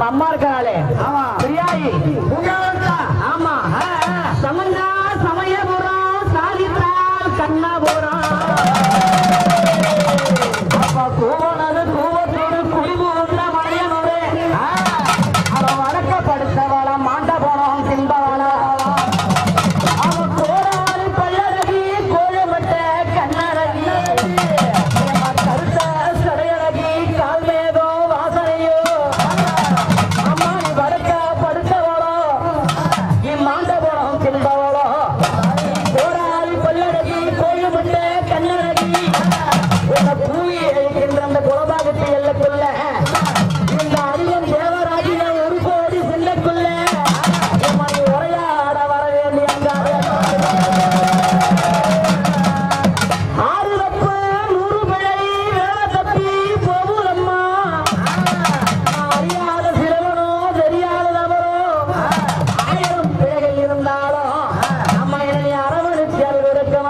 நம்ம அம்மா இருக்கிறாளே. ஆமா. பிரியாயி. ஆமா. சமந்தா சமயபுரம் சாலித்ரால் கண்ணாபுரம்.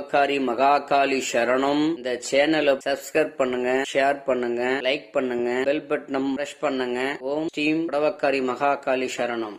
மகாகாரி மகாகாளி சரணம். இந்த சேனலை சப்ஸ்கிரைப் பண்ணுங்க ஷேர் பண்ணுங்க லைக் பண்ணுங்க பெல் பட்டனம் பிரஸ் பண்ணுங்க. ஓம் ஸ்ரீம் புடவக்காரி மகாகாளி சரணம்.